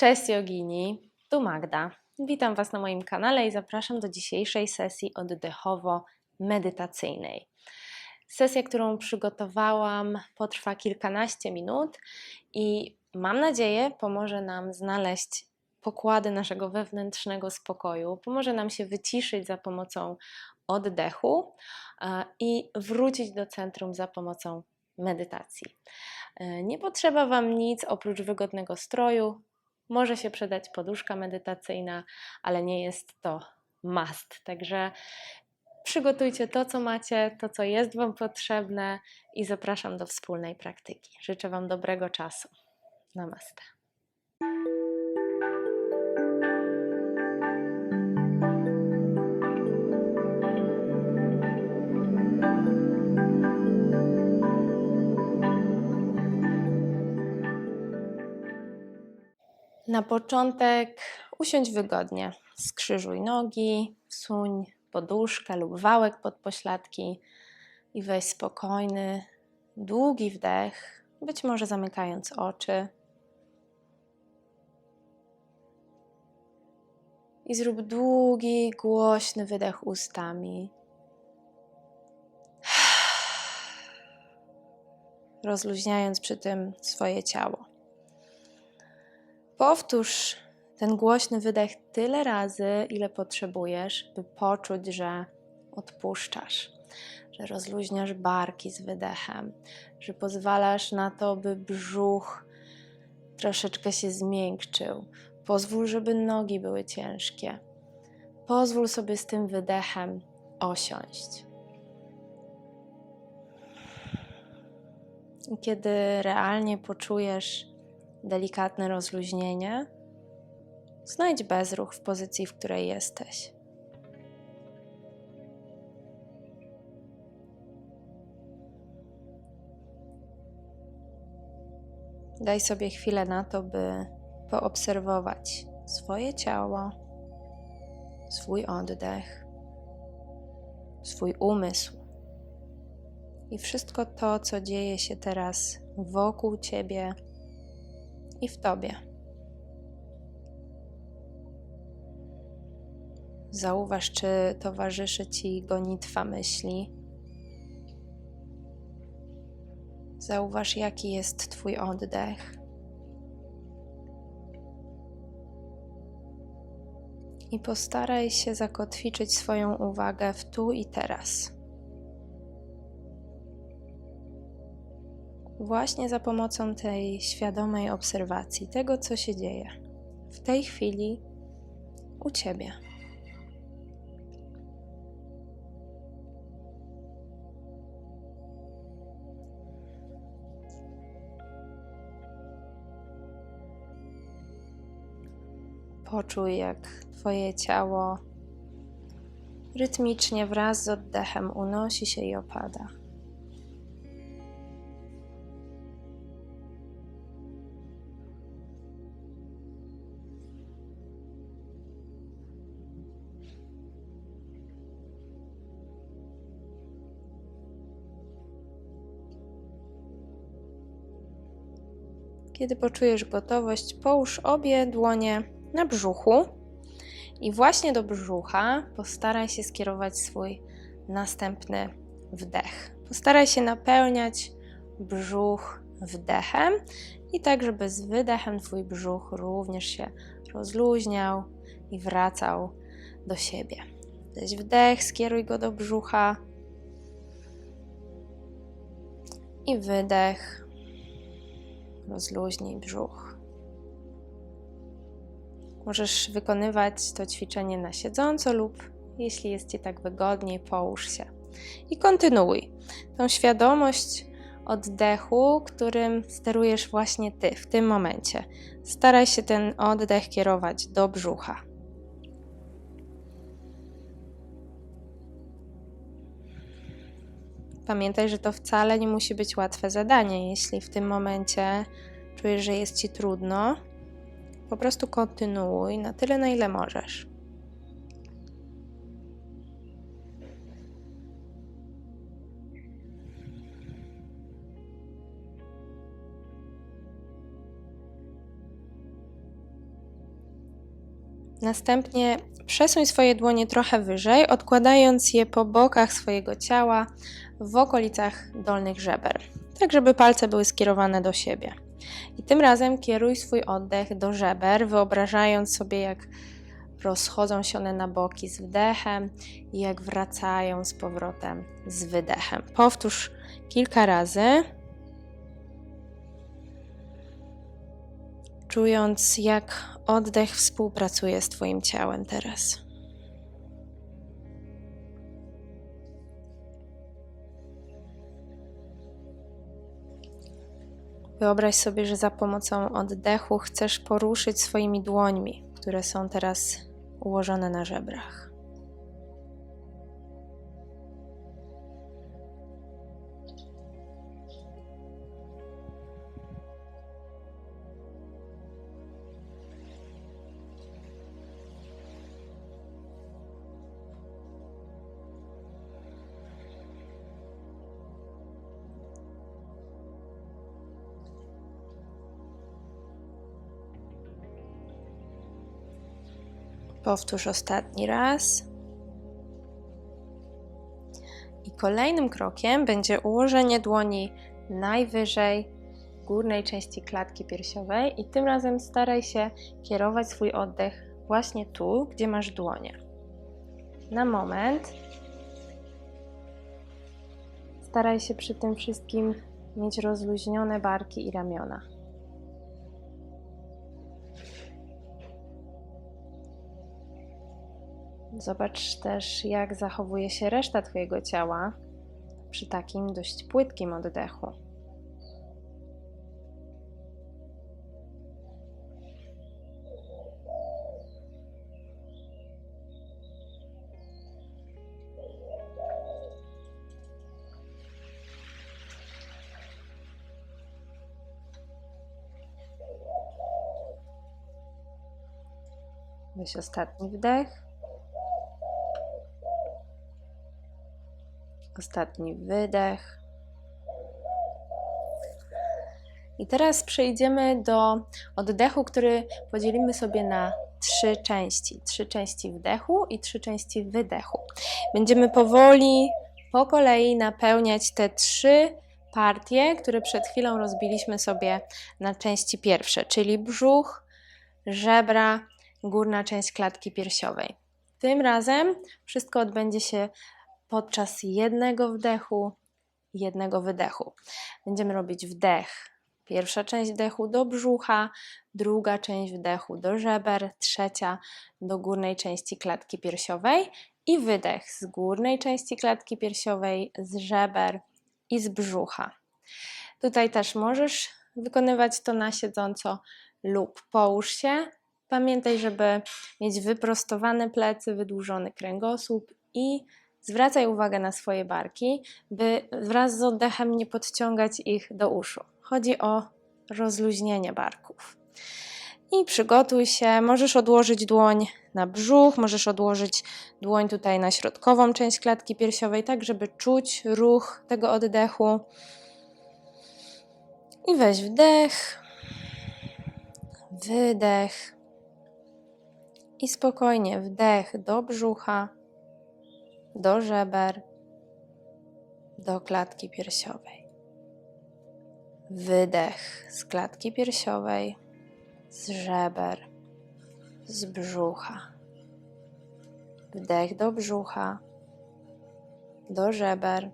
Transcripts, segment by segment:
Cześć Jogini, tu Magda. Witam Was na moim kanale i zapraszam do dzisiejszej sesji oddechowo-medytacyjnej. Sesja, którą przygotowałam, potrwa kilkanaście minut i mam nadzieję pomoże nam znaleźć pokłady naszego wewnętrznego spokoju, pomoże nam się wyciszyć za pomocą oddechu e, i wrócić do centrum za pomocą medytacji. E, nie potrzeba Wam nic oprócz wygodnego stroju. Może się przydać poduszka medytacyjna, ale nie jest to must. Także przygotujcie to, co macie, to, co jest Wam potrzebne i zapraszam do wspólnej praktyki. Życzę Wam dobrego czasu. Namaste. Na początek usiądź wygodnie. Skrzyżuj nogi, wsuń poduszkę lub wałek pod pośladki i weź spokojny, długi wdech, być może zamykając oczy. I zrób długi, głośny wydech ustami. Rozluźniając przy tym swoje ciało. Powtórz ten głośny wydech tyle razy, ile potrzebujesz, by poczuć, że odpuszczasz, że rozluźniasz barki z wydechem, że pozwalasz na to, by brzuch troszeczkę się zmiękczył. Pozwól, żeby nogi były ciężkie. Pozwól sobie z tym wydechem osiąść. I kiedy realnie poczujesz delikatne rozluźnienie, znajdź bezruch w pozycji, w której jesteś. Daj sobie chwilę na to, by poobserwować swoje ciało, swój oddech, swój umysł i wszystko to, co dzieje się teraz wokół ciebie i w Tobie. Zauważ, czy towarzyszy Ci gonitwa myśli. Zauważ, jaki jest Twój oddech. I postaraj się zakotwiczyć swoją uwagę w tu i teraz. Właśnie za pomocą tej świadomej obserwacji tego, co się dzieje w tej chwili u ciebie. Poczuj, jak Twoje ciało rytmicznie wraz z oddechem unosi się i opada. Kiedy poczujesz gotowość, połóż obie dłonie na brzuchu i właśnie do brzucha postaraj się skierować swój następny wdech. Postaraj się napełniać brzuch wdechem i tak, żeby z wydechem Twój brzuch również się rozluźniał i wracał do siebie. Weź wdech, skieruj go do brzucha i wydech rozluźnij brzuch. Możesz wykonywać to ćwiczenie na siedząco lub, jeśli jest Ci tak wygodniej, połóż się. I kontynuuj tą świadomość oddechu, którym sterujesz właśnie Ty w tym momencie. Staraj się ten oddech kierować do brzucha. Pamiętaj, że to wcale nie musi być łatwe zadanie. Jeśli w tym momencie czujesz, że jest ci trudno, po prostu kontynuuj na tyle, na ile możesz. Następnie przesuń swoje dłonie trochę wyżej, odkładając je po bokach swojego ciała w okolicach dolnych żeber, tak żeby palce były skierowane do siebie. I tym razem kieruj swój oddech do żeber, wyobrażając sobie, jak rozchodzą się one na boki z wdechem i jak wracają z powrotem z wydechem. Powtórz kilka razy, czując jak oddech współpracuje z Twoim ciałem teraz. Wyobraź sobie, że za pomocą oddechu chcesz poruszyć swoimi dłońmi, które są teraz ułożone na żebrach. Powtórz ostatni raz. I kolejnym krokiem będzie ułożenie dłoni najwyżej górnej części klatki piersiowej i tym razem staraj się kierować swój oddech właśnie tu, gdzie masz dłonie. Na moment staraj się przy tym wszystkim mieć rozluźnione barki i ramiona. Zobacz też, jak zachowuje się reszta Twojego ciała przy takim dość płytkim oddechu. Weź ostatni wdech. Ostatni wydech. I teraz przejdziemy do oddechu, który podzielimy sobie na trzy części. Trzy części wdechu i trzy części wydechu. Będziemy powoli, po kolei napełniać te trzy partie, które przed chwilą rozbiliśmy sobie na części pierwsze, czyli brzuch, żebra, górna część klatki piersiowej. Tym razem wszystko odbędzie się podczas jednego wdechu jednego wydechu. Będziemy robić wdech. Pierwsza część wdechu do brzucha, druga część wdechu do żeber, trzecia do górnej części klatki piersiowej i wydech z górnej części klatki piersiowej, z żeber i z brzucha. Tutaj też możesz wykonywać to na siedząco lub połóż się. Pamiętaj, żeby mieć wyprostowane plecy, wydłużony kręgosłup i Zwracaj uwagę na swoje barki, by wraz z oddechem nie podciągać ich do uszu. Chodzi o rozluźnienie barków. I przygotuj się. Możesz odłożyć dłoń na brzuch, możesz odłożyć dłoń tutaj na środkową część klatki piersiowej, tak żeby czuć ruch tego oddechu. I weź wdech, wydech. I spokojnie wdech do brzucha do żeber, do klatki piersiowej. Wydech z klatki piersiowej, z żeber, z brzucha. Wdech do brzucha, do żeber,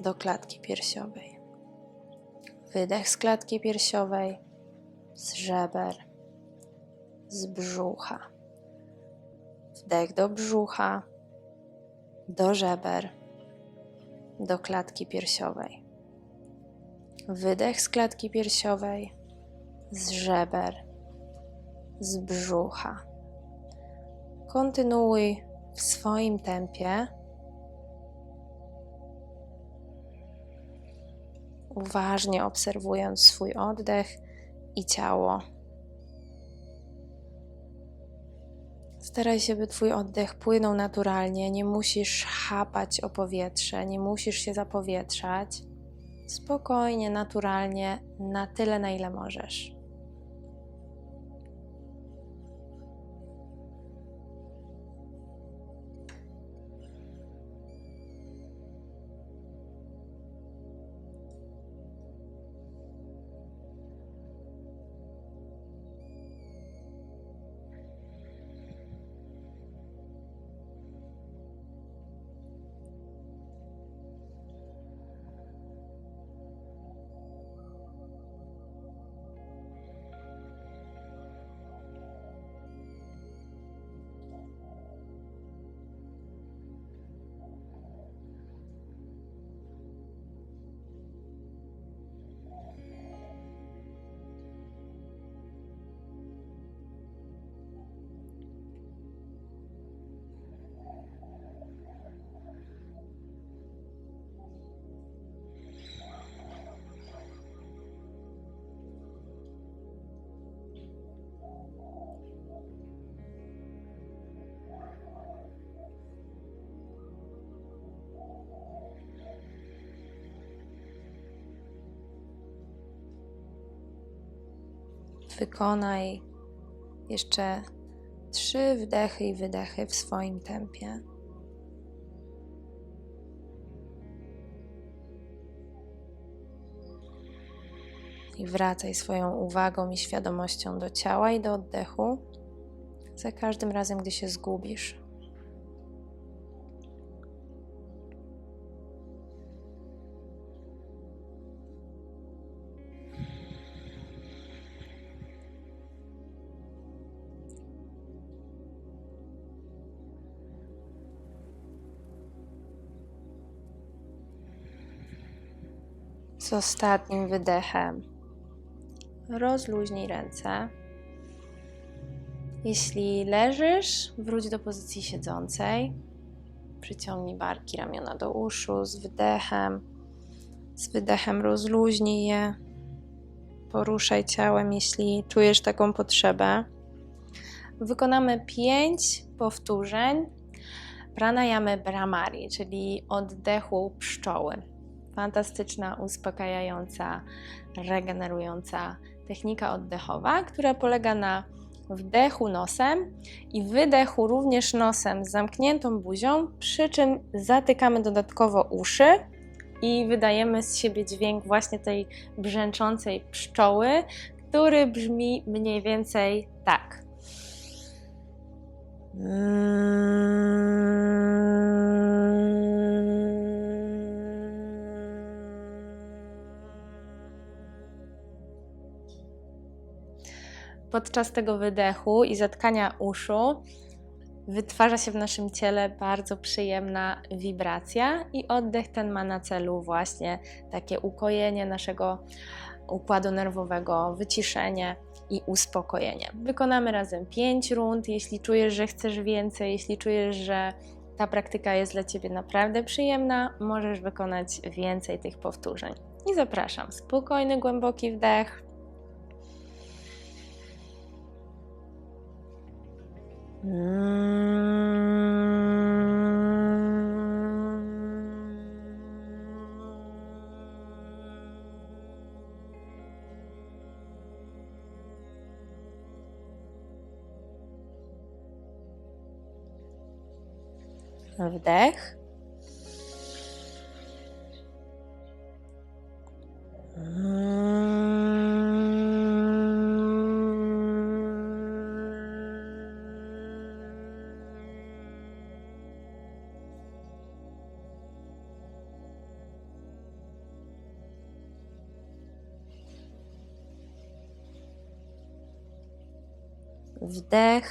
do klatki piersiowej. Wydech z klatki piersiowej, z żeber, z brzucha. Wdech do brzucha, do żeber, do klatki piersiowej. Wydech z klatki piersiowej, z żeber, z brzucha. Kontynuuj w swoim tempie. Uważnie obserwując swój oddech i ciało. Staraj się, by Twój oddech płynął naturalnie. Nie musisz chapać o powietrze, nie musisz się zapowietrzać. Spokojnie, naturalnie, na tyle, na ile możesz. Wykonaj jeszcze trzy wdechy i wydechy w swoim tempie. I wracaj swoją uwagą i świadomością do ciała i do oddechu za każdym razem, gdy się zgubisz. Z ostatnim wydechem rozluźnij ręce. Jeśli leżysz, wróć do pozycji siedzącej. Przyciągnij barki ramiona do uszu z wydechem. Z wydechem rozluźnij je. Poruszaj ciałem, jeśli czujesz taką potrzebę. Wykonamy pięć powtórzeń pranayamy Brahmari, czyli oddechu pszczoły. Fantastyczna, uspokajająca, regenerująca technika oddechowa, która polega na wdechu nosem i wydechu również nosem z zamkniętą buzią, przy czym zatykamy dodatkowo uszy i wydajemy z siebie dźwięk właśnie tej brzęczącej pszczoły, który brzmi mniej więcej tak. Podczas tego wydechu i zatkania uszu wytwarza się w naszym ciele bardzo przyjemna wibracja, i oddech ten ma na celu właśnie takie ukojenie naszego układu nerwowego, wyciszenie i uspokojenie. Wykonamy razem 5 rund. Jeśli czujesz, że chcesz więcej, jeśli czujesz, że ta praktyka jest dla Ciebie naprawdę przyjemna, możesz wykonać więcej tych powtórzeń. I zapraszam. Spokojny, głęboki wdech. Wdech. Wdech.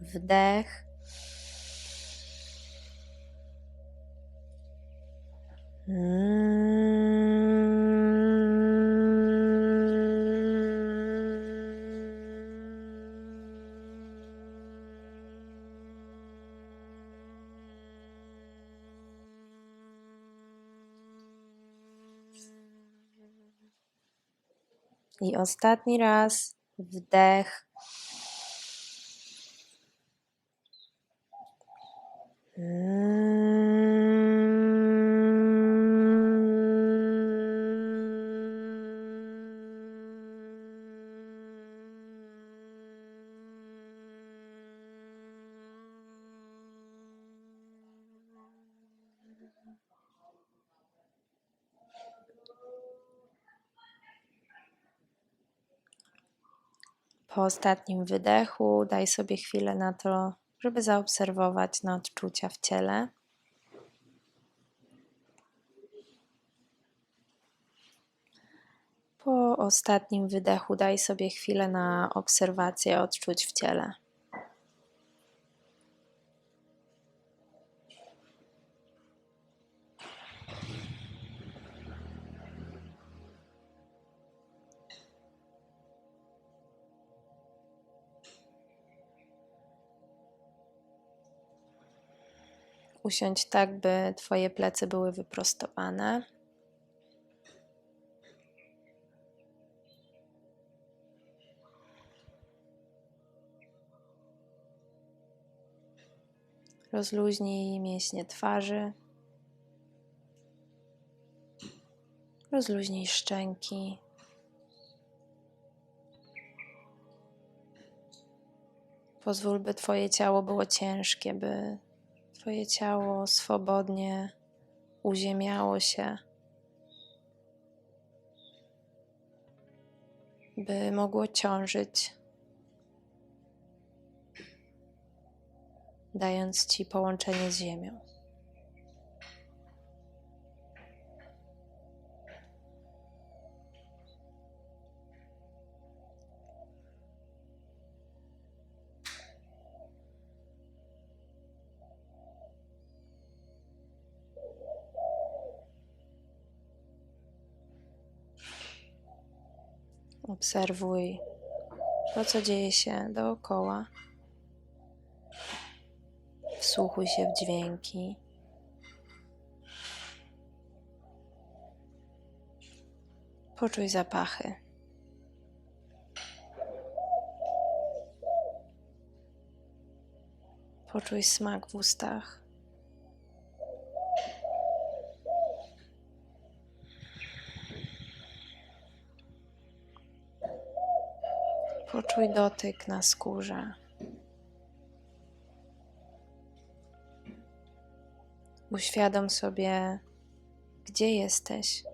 Wdech. I ostatni raz wdech. Po ostatnim wydechu daj sobie chwilę na to, żeby zaobserwować na odczucia w ciele. Po ostatnim wydechu daj sobie chwilę na obserwację odczuć w ciele. Usiądź tak, by Twoje plecy były wyprostowane. Rozluźnij mięśnie twarzy. Rozluźnij szczęki. Pozwól, by Twoje ciało było ciężkie, by Twoje ciało swobodnie uziemiało się, by mogło ciążyć, dając Ci połączenie z Ziemią. Obserwuj to, co dzieje się dookoła. Wsłuchuj się w dźwięki. Poczuj zapachy. Poczuj smak w ustach. Poczuj dotyk na skórze. Uświadom sobie, gdzie jesteś.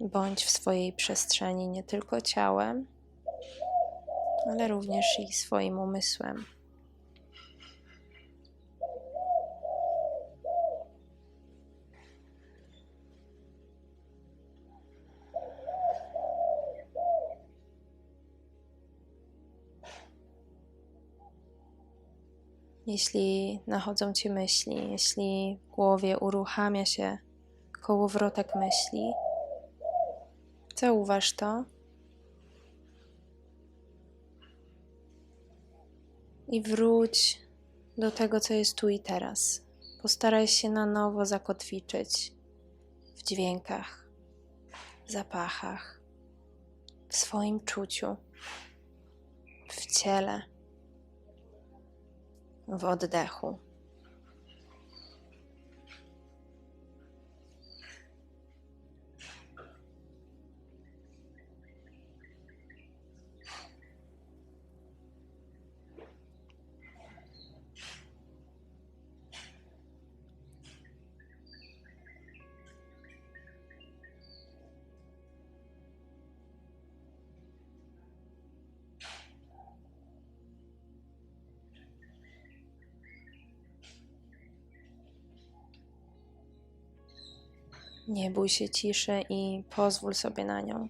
Bądź w swojej przestrzeni nie tylko ciałem, ale również i swoim umysłem. Jeśli nachodzą ci myśli, jeśli w głowie uruchamia się kołowrotek myśli, zauważ to i wróć do tego, co jest tu i teraz. Postaraj się na nowo zakotwiczyć w dźwiękach, zapachach, w swoim czuciu, w ciele w oddechu. Nie bój się ciszy i pozwól sobie na nią.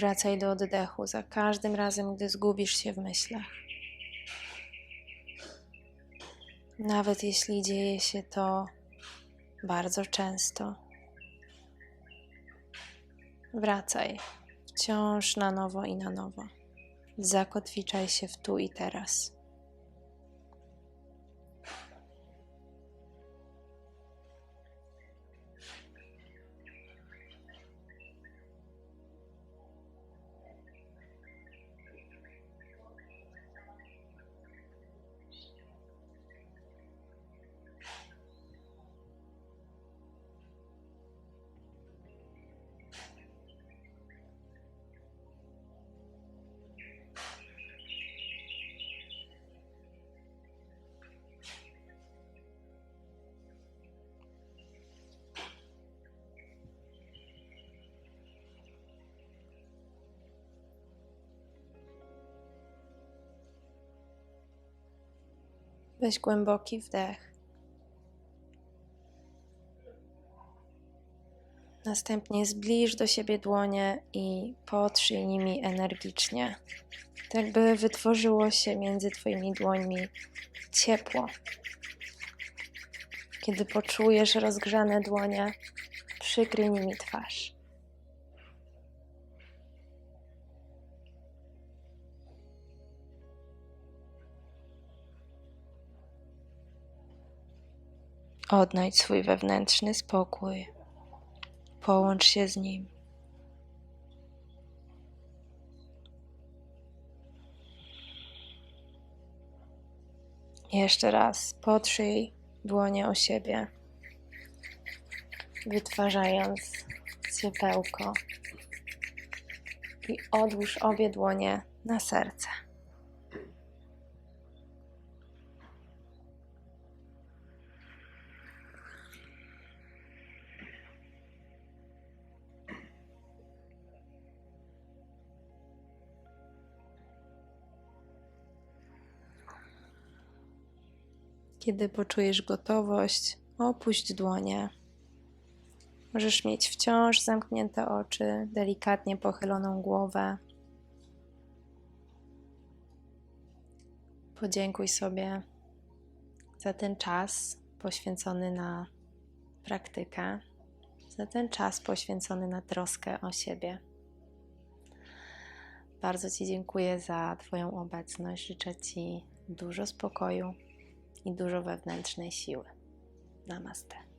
Wracaj do oddechu za każdym razem, gdy zgubisz się w myślach. Nawet jeśli dzieje się to bardzo często. Wracaj wciąż na nowo i na nowo. Zakotwiczaj się w tu i teraz. Weź głęboki wdech. Następnie zbliż do siebie dłonie i potrzyj nimi energicznie, tak by wytworzyło się między Twoimi dłońmi ciepło. Kiedy poczujesz rozgrzane dłonie, przykryj nimi twarz. Odnajdź swój wewnętrzny spokój. Połącz się z nim. Jeszcze raz potrzyj dłonie o siebie, wytwarzając ciepełko. I odłóż obie dłonie na serce. Kiedy poczujesz gotowość, opuść dłonie. Możesz mieć wciąż zamknięte oczy, delikatnie pochyloną głowę. Podziękuj sobie za ten czas poświęcony na praktykę, za ten czas poświęcony na troskę o siebie. Bardzo Ci dziękuję za Twoją obecność. Życzę Ci dużo spokoju i dużo wewnętrznej siły. Namaste.